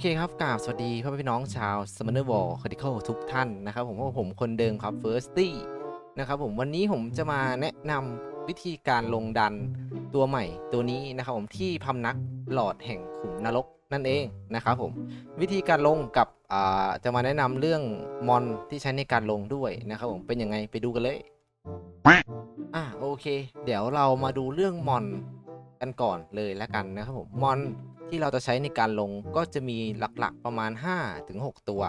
เคครับกราบสวัสดีพ่อแม่พี่น้องชาว s m m o n e r War Critical ทุกท่านนะครับผมเพราะว่าผมคนเดิมครับ Firsty นะครับผมวันนี้ผมจะมาแนะนำวิธีการลงดันตัวใหม่ตัวนี้นะครับผมที่พำนักหลอดแห่งขุมนรกนั่นเองนะครับผมวิธีการลงกับจะมาแนะนำเรื่องมอนที่ใช้ในการลงด้วยนะครับผมเป็นยังไงไปดูกันเลยอะโอเค เดี๋ยวเรามาดูเรื่องมอนกันก่อนเลยแล้วกันนะครับผมมอน ที่เราจะใช้ในการลงก็จะมีหลักๆประมาณ 5-6 ตัว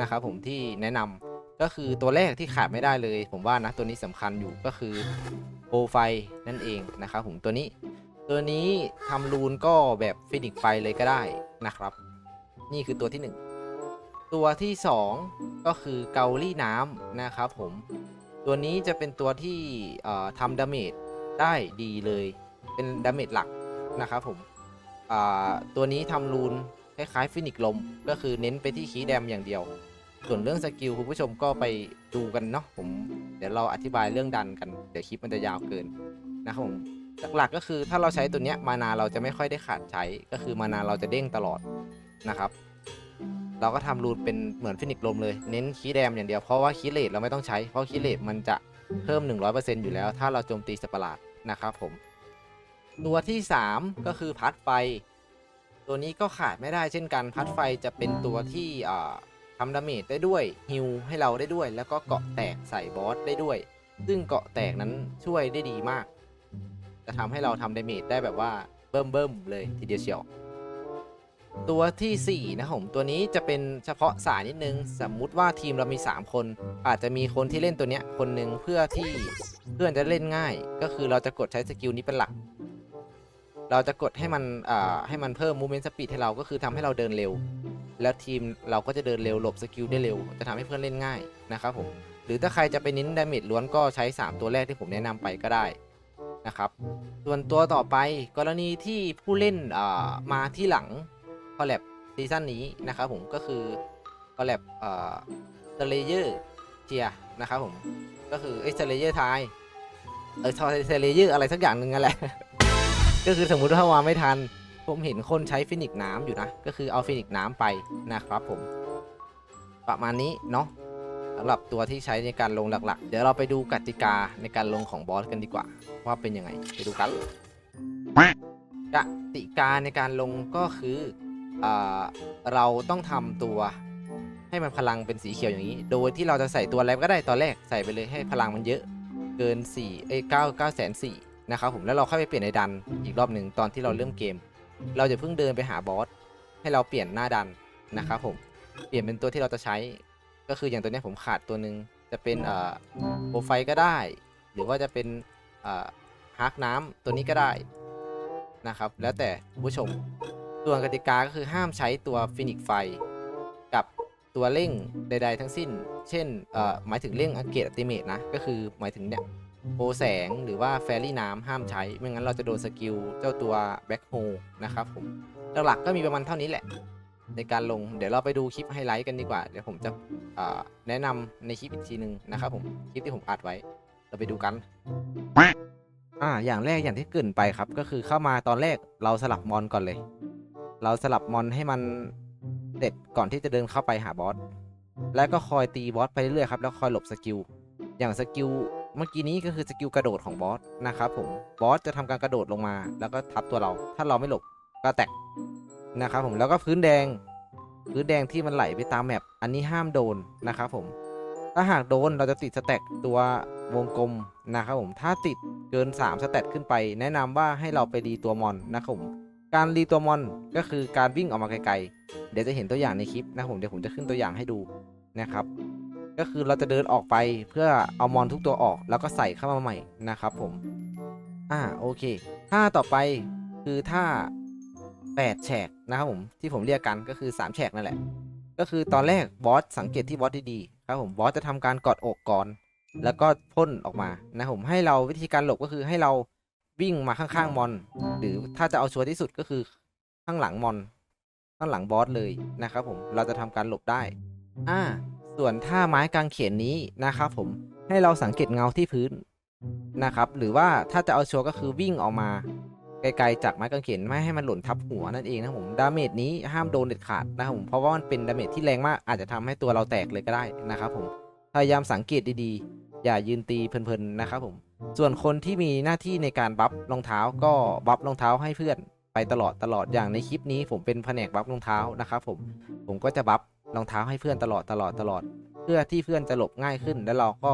นะครับผมที่แนะนำก็คือตัวแรกที่ขาดไม่ได้เลย ผมว่านะตัวนี้สำคัญอยู่ก็คือโปรไฟนั่นเองนะครับผมตัวนี้ ตัวนี้ทำรูนก็แบบฟินิกไฟเลยก็ได้นะครับ นี่คือตัวที่ 1 ตัวที่ 2 ก็คือเกาลี่น้ำนะครับผมตัวนี้จะเป็นตัวที่ทำดาเมจได้ดีเลย เป็นดาเมจหลักนะครับผม ตัวนี้ทำรูนคล้ายๆฟินิกลม ก็คือเน้นไปที่คีแดมอย่างเดียว ส่วนเรื่องสกิลคุณผู้ชมก็ไปดูกันเนาะผม เดี๋ยวเราอธิบายเรื่องดันกัน เดี๋ยวคลิปมันจะยาวเกินนะครับผมหลักๆก็คือถ้าเราใช้ตัวเนี้ยมานาเราจะไม่ค่อยได้ขาดใช้ ก็คือมานาเราจะเด้งตลอดนะครับ เราก็ทำรูนเป็นเหมือนฟินิกลมเลยเน้นคีแดมอย่างเดียวเพราะว่าคีเลทเราไม่ต้องใช้เพราะคีเลทมันจะเพิ่ม 100%อยู่แล้ว ถ้าเราโจมตีสัตว์ปหลาดนะครับผม ตัวที่ 3 ก็คือพัดไฟ ตัวนี้ก็ขาดไม่ได้เช่นกันพัดไฟจะเป็นตัวที่ทำดาเมจได้ด้วยฮิลให้เราได้ด้วย แล้วก็เกาะแตกใส่บอสได้ด้วย ซึ่งเกาะแตกนั้นช่วยได้ดีมาก จะทำให้เราทำดาเมจได้แบบว่าเบิ่มเบิ่มเลยทีเดียวเชียวตัวทีสี่ 4 นะผม ตัวนี้จะเป็นเฉพาะสายนิดนึง สมมุติว่าทีมเรามี 3 คน อาจจะมีคนที่เล่นตัวเนี้ยคนหนึ่งเพื่อที่เพื่อนจะเล่นง่าย ก็คือเราจะกดใช้สกิลนี้เป็นหลัก เราจะกดให้มันอ่าให้มันเพิ่ม movement speed ให้เราก็คือทำให้เราเดินเร็ว แล้วทีมเราก็จะเดินเร็วหลบสกิลได้เร็ว จะทำให้เพื่อนเล่นง่ายนะครับผม หรือถ้าใครจะไปเน้นดาเมจล้วนก็ใช้ 3 ตัวแรกที่ผมแนะนำไปก็ได้นะครับ ส่วนตัวต่อไปกรณีที่ผู้เล่นอ่ามาที่หลังคอลแลบซีซั่นนี้นะครับผมก็คือคอลแลบเอ่อสเลเยอร์เจียนะครับผม ก็คือเอ้สเลเยอร์ไทยเออสเลเยอร์อะไรสักอย่างหนึ่งนั่นแหละ ก็คือสมมุติถ้ามาไม่ทัน ผมเห็นคนใช้ฟินิกน้ำอยู่นะ ก็คือเอาฟินิกน้ำไปนะครับผม ประมาณนี้เนาะสำหรับตัวที่ใช้ในการลงหลักๆ เดี๋ยวเราไปดูกติกาในการลงของบอสกันดีกว่า ว่าเป็นยังไงไปดูกันกติกาในการลงก็คืออเราต้องทำตัวให้มันพลังเป็นสีเขียวอย่างนี้ โดยที่เราจะใส่ตัวอะไรก็ได้ตอนแรกใส่ไปเลยให้พลังมันเยอะเกิน4เอ้ย9 9แสน4 นะครับผมแล้วเราค่อยไปเปลี่ยนในดันอีกรอบหนึ่งตอนที่เราเริ่มเกม เราจะเพิ่งเดินไปหาบอสให้เราเปลี่ยนหน้าดันนะครับผมเปลี่ยนเป็นตัวที่เราจะใช้ ก็คืออย่างตัวนี้ผมขาดตัวหนึ่งจะเป็นเอ่อโปรไฟก็ได้ หรือว่าจะเป็นเอ่อฮาร์กน้ำตัวนี้ก็ได้นะครับ แล้วแต่ผู้ชมส่วนกติกาก็คือห้ามใช้ตัวฟินิกไฟ กับตัวเร่งใด ๆ ทั้งสิ้น เช่นเอ่อหมายถึงเร่งอังเกตอัติเมตนะ ก็คือหมายถึงเนี่ย โปแสงหรือว่าแฟรี่น้ำห้ามใช้ ไม่งั้นเราจะโดนสกิลเจ้าตัวแบ็คโฮนะครับผมหลักๆก็มีประมาณเท่านี้แหละ ในการลงเดี๋ยวเราไปดูคลิปไฮไลท์กันดีกว่า เดี๋ยวผมจะแนะนำในคลิปอีกทีหนึ่งนะครับผมคลิปที่ผมอัดไว้ เราไปดูกันอ่าอย่างแรกอย่างที่เกินไปครับ ก็คือเข้ามาตอนแรกเราสลับมอนก่อนเลย เราสลับมอนให้มันเสร็จก่อนที่จะเดินเข้าไปหาบอสแล้วก็คอยตีบอสไปเรื่อยๆครับแล้วคอยหลบสกิลอย่างสกิล เมื่อกี้นี้ก็คือสกิลกระโดดของบอสนะครับผมบอสจะทำการกระโดดลงมา แล้วก็ทับตัวเรา ถ้าเราไม่หลบก็แตกนะครับผมแล้วก็พื้นแดง พื้นแดงที่มันไหลไปตามแมปอันนี้ห้ามโดนนะครับผมถ้าหากโดนเราจะติดสแต็กตัววงกลมนะครับผมถ้าติดเกิน 3 สแตทขึ้นไป แนะนำว่าให้เราไปรีตัวมอนนะครับผมการรีตัวมอนก็คือการวิ่งออกมาไกลๆเดี๋ยวจะเห็นตัวอย่างในคลิปนะครับผมเดี๋ยวผมจะขึ้นตัวอย่างให้ดูนะครับ ก็คือเราจะเดินออกไปเพื่อเอามอนทุกตัวออกแล้วก็ใส่เข้ามาใหม่นะครับผม อ่าโอเคท่าต่อไปคือท่า8แฉกนะครับผมที่ผมเรียกกันก็คือ3แฉกนั่นแหละ ก็คือตอนแรกบอสสังเกตที่บอสดีๆครับผมบอสจะทำการกอดอกก่อน แล้วก็พ่นออกมานะครับผมให้เราวิธีการหลบก็คือให้เราวิ่งมาข้างๆมอน หรือถ้าจะเอาชัวร์ที่สุดก็คือข้างหลังมอน ข้างหลังบอสเลยนะครับผมเราจะทำการหลบได้ อ่า ส่วนท่าไม้กางเขนนี้นะครับผมให้เราสังเกตเงาที่พื้นนะครับ หรือว่าถ้าจะเอาชัวร์ก็คือวิ่งออกมาไกลๆจากไม้กางเขนไม่ให้มันหล่นทับหัวนั่นเองนะผมดาเมจนี้ห้ามโดนเด็ดขาดนะครับผมเพราะว่ามันเป็นดาเมจที่แรงมากอาจจะทำให้ตัวเราแตกเลยก็ได้นะครับผมพยายามสังเกตดีๆ อย่ายืนตีเพลินๆนะครับผมส่วนคนที่มีหน้าที่ในการบัฟรองเท้าก็บัฟรองเท้าให้เพื่อนไปตลอดตลอดอย่างในคลิปนี้ผมเป็นแผนกบัฟรองเท้านะครับผมผมก็จะบัฟ รองเท้าให้เพื่อนตลอดตลอดตลอด เพื่อที่เพื่อนจะหลบง่ายขึ้นแล้วเราก็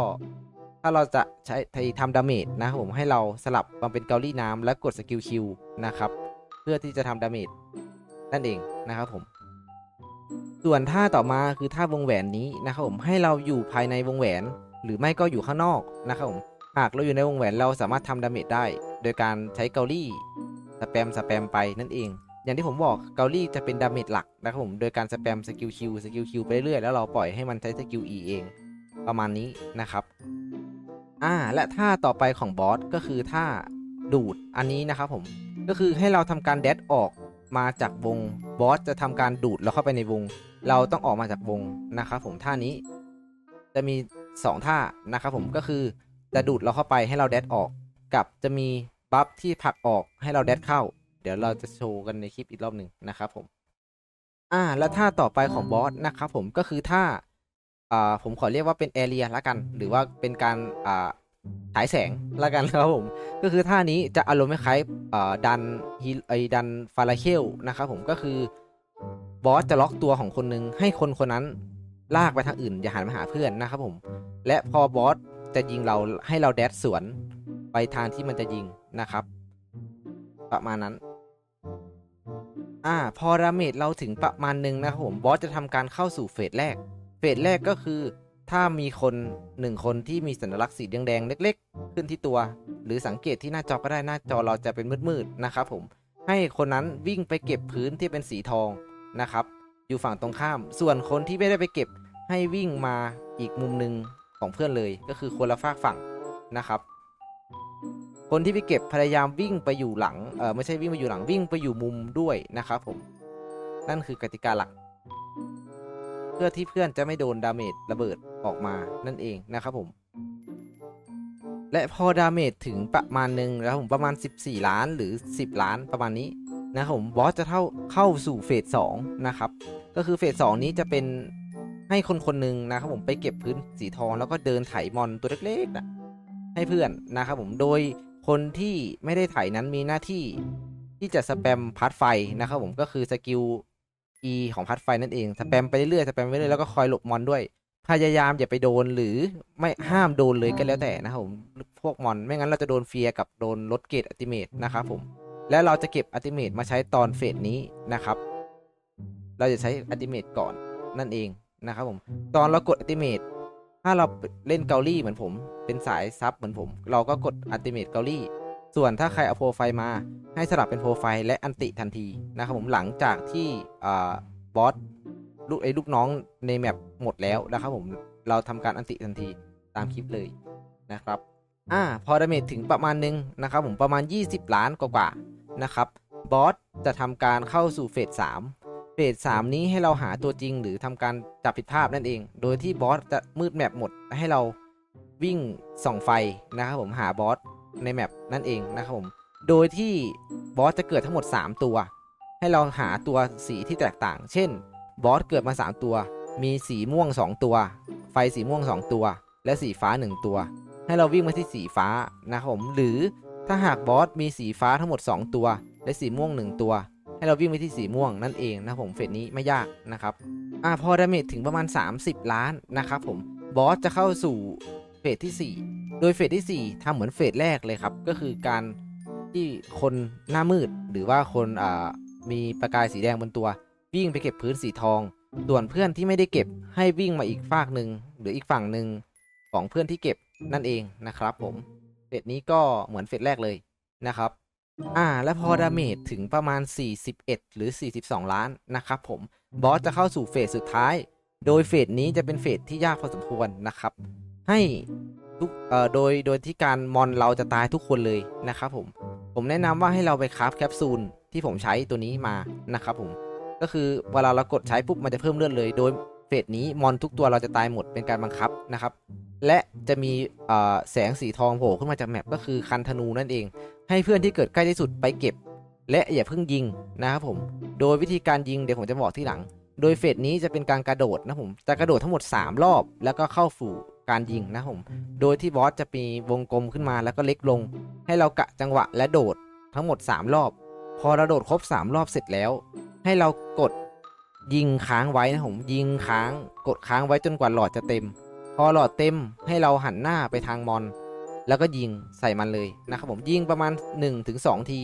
ถ้าเราจะใช้ทำดาเมจนะครับผมให้เราสลับมาเป็นเกาลี่น้ำและกดสกิลคิวนะครับ เพื่อที่จะทำดาเมจนั่นเองนะครับผม ส่วนท่าต่อมาคือท่าวงแหวนนี้นะครับผมให้เราอยู่ภายในวงแหวน หรือไม่ก็อยู่ข้างนอกนะครับผมหากเราอยู่ในวงแหวนเราสามารถทำดาเมจได้ โดยการใช้เกาลี่สแปมสแปมไปนั่นเอง อย่างที่ผมบอกเกาลี่จะเป็นดาเมจหลักนะครับผมโดยการสแปมสกิลคิวสกิลคิวไปเรื่อยแล้วเราปล่อยให้มันใช้สกิล E เอง ประมาณนี้นะครับอ่าและท่าต่อไปของบอสก็คือท่าดูดอันนี้นะครับผมก็คือให้เราทำการแดดออกมาจากวงบอสจะทำการดูดเราเข้าไปในวง เราต้องออกมาจากวงนะครับผมท่านี้ จะมี 2 ท่านะครับผมก็คือจะดูดเราเข้าไปให้เราแดดออก กับจะมีบัฟที่ผลักออกให้เราแดดเข้า เดี๋ยวเราจะโชว์กันในคลิปอีกรอบหนึ่งนะครับผม อ่า แล้วท่าต่อไปของบอสนะครับผมก็คือท่าอ่าผมขอเรียกว่าเป็นแอเรียละกัน หรือว่าเป็นการอ่าฉายแสงละกันครับผม ก็คือท่านี้จะอารมณ์คล้ายๆอ่าดันฮีไอดันฟาราเคลนะครับผมก็คือบอสจะล็อกตัวของคนหนึงให้คนคนนั้นลากไปทางอื่น อย่าหันมาหาเพื่อนนะครับผม และพอบอสจะยิงเราให้เราแดดสวนไปทางที่มันจะยิงนะครับ ประมาณนั้น อ่าพอดาเมจเราถึงประมาณหนึ่งนะครับผมบอสจะทำการเข้าสู่เฟสแรก เฟสแรกก็คือ ถ้ามีคนหนึ่งคนที่มีสัญลักษณ์สีแดงๆเล็ก ๆ ขึ้นที่ตัว หรือสังเกตที่หน้าจอก็ได้หน้าจอเราจะเป็นมืดๆนะครับผมให้คนนั้นวิ่งไปเก็บพื้นที่เป็นสีทองนะครับ อยู่ฝั่งตรงข้าม ส่วนคนที่ไม่ได้ไปเก็บให้วิ่งมาอีกมุมหนึ่งของเพื่อนเลย ก็คือคนละฝากฝั่งนะครับ คนที่ไปเก็บพยายามวิ่งไปอยู่หลังเออไม่ใช่วิ่งไปอยู่หลังวิ่งไปอยู่มุมด้วยนะครับผมนั่นคือกติกาหลัก เพื่อที่เพื่อนจะไม่โดนดาเมจระเบิดออกมานั่นเองนะครับผม และพอดาเมจถึงประมาณหนึ่งแล้วผมประมาณ 14 ล้านหรือ 10 ล้านประมาณนี้นะครับผมบอสจะเข้าเข้าสู่เฟส2นะครับ ก็คือเฟส2นี้จะเป็นให้คนคนหนึ่งนะครับผมไปเก็บพื้นสีทองแล้วก็เดินไถมอนตัวเล็กๆนะให้เพื่อนนะครับผมโดย คนที่ไม่ได้ไถนั้นมีหน้าที่ที่จะสแปมพัดไฟนะครับผมก็คือสกิล E ของพัดไฟนั่นเองสแปมไปเรื่อยสแปมไปเรื่อยแล้วก็คอยหลบมอนด้วย พยายามอย่าไปโดนหรือไม่ห้ามโดนเลยก็แล้วแต่นะครับผมพวกมอนไม่งั้นเราจะโดนเฟียกับโดนลดเกรดอัติเมตนะครับผมและเราจะเก็บอัติเมตมาใช้ตอนเฟสนี้นะครับ เราจะใช้อัติเมตก่อนนั่นเองนะครับผมตอนเรากดอัติเมต ถ้าเราเล่นเกาหลีเหมือนผม เป็นสายซับเหมือนผม เราก็กดอัติเมตเกาหลีส่วนถ้าใครเอาโปรไฟล์มา ให้สลับเป็นโปรไฟล์และอันติทันทีนะครับผมหลังจากที่บอสลูกไอ้ลูกน้องในแมปหมดแล้วนะครับผมเราทำการอันติทันทีตามคลิปเลยนะครับอ่าพอดาเมจถึงประมาณนึงนะครับผมประมาณ 20 ล้านกว่าๆนะครับบอสจะทำการเข้าสู่เฟส3 เฟส3นี้ให้เราหาตัวจริงหรือทำการจับผิดภาพนั่นเอง โดยที่บอสจะมืดแมปหมดให้เราวิ่งส่องไฟนะครับผมหาบอสในแมปนั่นเองนะครับผม โดยที่บอสจะเกิดทั้งหมด 3 ตัว ให้เราหาตัวสีที่แตกต่าง เช่น บอสเกิดมา 3 ตัว มีสีม่วง 2 ตัว ไฟสีม่วง 2 ตัว และสีฟ้า 1 ตัว ให้เราวิ่งมาที่สีฟ้านะครับผม หรือถ้าหากบอสมีสีฟ้าทั้งหมด 2 ตัว และสีม่วง 1 ตัว ให้เราวิ่งไปที่สีม่วงนั่นเองนะผมเฟสนี้ไม่ยากนะครับอ่าพอดาเมจถึงประมาณ 30 ล้านนะครับผมบอสจะเข้าสู่เฟสที่ 4 โดยเฟสที่ 4ทำเหมือนเฟสแรกเลยครับ ก็คือการที่คนหน้ามืดหรือว่าคนอ่ามีประกายสีแดงบนตัว วิ่งไปเก็บพื้นสีทอง ส่วนเพื่อนที่ไม่ได้เก็บให้วิ่งมาอีกฝากหนึ่งหรืออีกฝั่งหนึ่งของเพื่อนที่เก็บนั่นเองนะครับผมเฟสนี้ก็เหมือนเฟสแรกเลยนะครับ อ่า และพอดาเมจถึงประมาณ 41 หรือ 42 ล้านนะครับผม บอสจะเข้าสู่เฟสสุดท้าย โดยเฟสนี้จะเป็นเฟสที่ยากพอสมควรนะครับ ให้ทุกเอ่อโดยโดยที่การมอนเราจะตายทุกคนเลยนะครับผม ผมแนะนำว่าให้เราไปคราฟแคปซูลที่ผมใช้ตัวนี้มานะครับผม ก็คือเวลาเรากดใช้ปุ๊บมันจะเพิ่มเลือดเลย โดยเฟสนี้มอนทุกตัวเราจะตายหมดเป็นการบังคับนะครับ และจะมีแสงสีทองโผล่ขึ้นมาจากแมปก็คือคันธนูนั่นเอง ให้เพื่อนที่เกิดใกล้ที่สุดไปเก็บ และอย่าเพิ่งยิงนะครับผมโดยวิธีการยิงเดี๋ยวผมจะบอกที่หลัง โดยเฟสนี้จะเป็นการกระโดดนะผมจะกระโดดทั้งหมด 3 รอบ แล้วก็เข้าสู่การยิงนะผมโดยที่บอสจะมีวงกลมขึ้นมาแล้วก็เล็กลง ให้เรากะจังหวะและโดดทั้งหมด 3 รอบ พอเราโดดครบ 3 รอบเสร็จแล้ว ให้เรากดยิงค้างไว้นะผมยิงค้างกดค้างไว้จนกว่าหลอดจะเต็ม อหลอดเต็มให้เราหันหน้าไปทางมอน แล้วก็ยิงใส่มันเลยนะครับผมยิงประมาณ 1-2 ที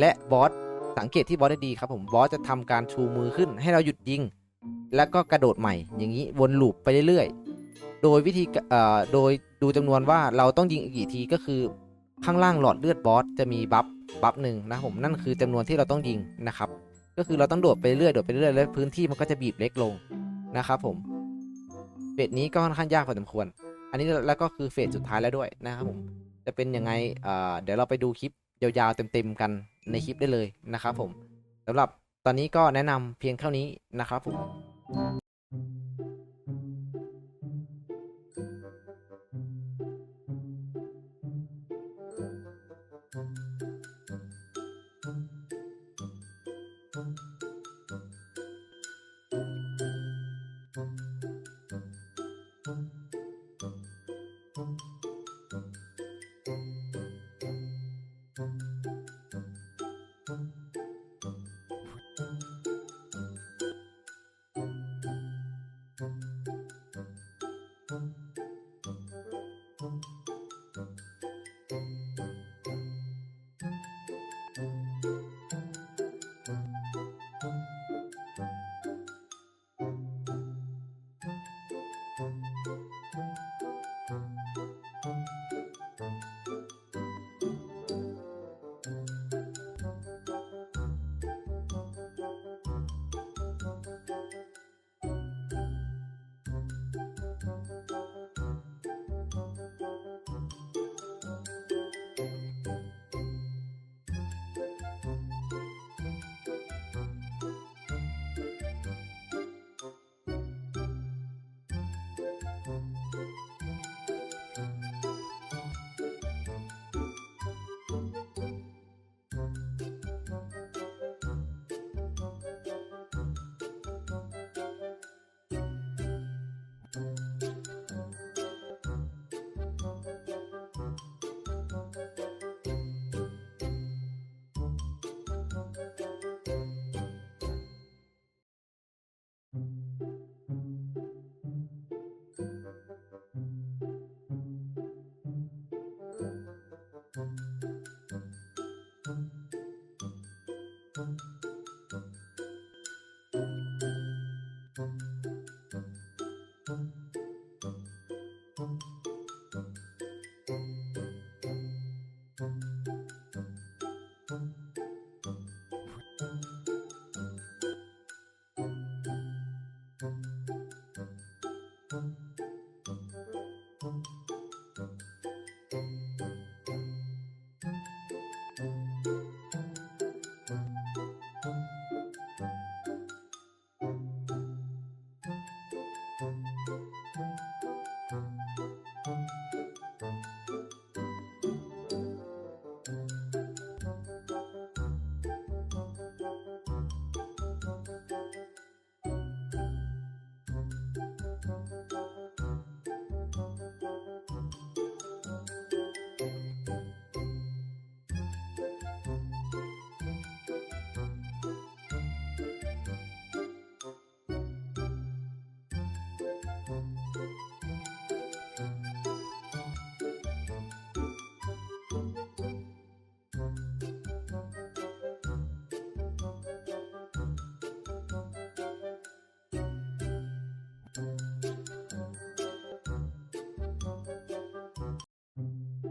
และบอสสังเกตที่บอสได้ดีครับผมบอสจะทำการชูมือขึ้นให้เราหยุดยิง แล้วก็กระโดดใหม่ อย่างนี้วนลูปไปเรื่อยๆ โดยวิธีเอ่อโดยดูจำนวนว่าเราต้องยิงกี่ทีก็คือข้างล่างหลอดเลือดบอสจะมีบัฟบัฟหนึ่งนะผมนั่นคือจำนวนที่เราต้องยิงนะครับ ก็คือเราต้องโดดไปเรื่อยโดดไปเรื่อยแล้วพื้นที่มันก็จะบีบเล็กลงนะครับผม เฟสนี้ก็ค่อนข้างยากพอสมควร อันนี้แล้วก็คือเฟสสุดท้ายแล้วด้วยนะครับผม จะเป็นยังไงเเดี๋ยวเราไปดูคลิปยาวๆเต็มๆกันในคลิปได้เลยนะครับผมสำหรับตอนนี้ก็แนะนำเพียงเท่านี้นะครับผม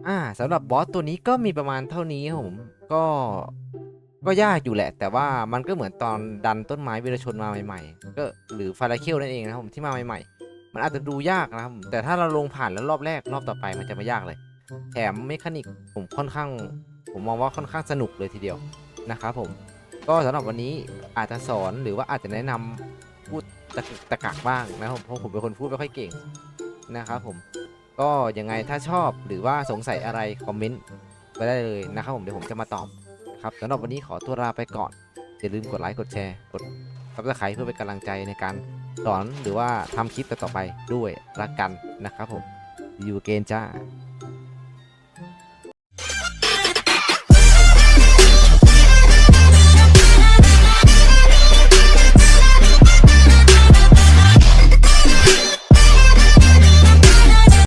อ่าสำหรับบอสตัวนี้ก็มีประมาณเท่านี้ครับผมก็ก็ยากอยู่แหละ แต่ว่ามันก็เหมือนตอนดันต้นไม้วีรชนมาใหม่ๆ ก็หรือฟาราเคิลนั่นเองนะครับผมที่มาใหม่ๆ มันอาจจะดูยากนะครับแต่ถ้าเราลงผ่านแล้วรอบแรกรอบต่อไปมันจะไม่ยากเลย แถมเมคานิกผมค่อนข้าง ผมมองว่าค่อนข้างสนุกเลยทีเดียวนะครับผมก็สำหรับวันนี้อาจจะสอนหรือว่าอาจจะแนะนำพูดตะกตะกักบ้างนะครับผมเพราะผมเป็นคนพูดไม่ค่อยเก่งนะครับผม ก็ยังไงถ้าชอบหรือว่าสงสัยอะไรคอมเมนต์ไปได้เลยนะครับผมเดี๋ยวผมจะมาตอบครับสำหรับวันนี้ขอตัวลาไปก่อนอย่าลืมกดไลค์กดแชร์กดซับสไคร้เพื่อเป็นกำลังใจในการสอนหรือว่าทำคลิปต่อไปด้วยละกันนะครับผมยูเกนจ้า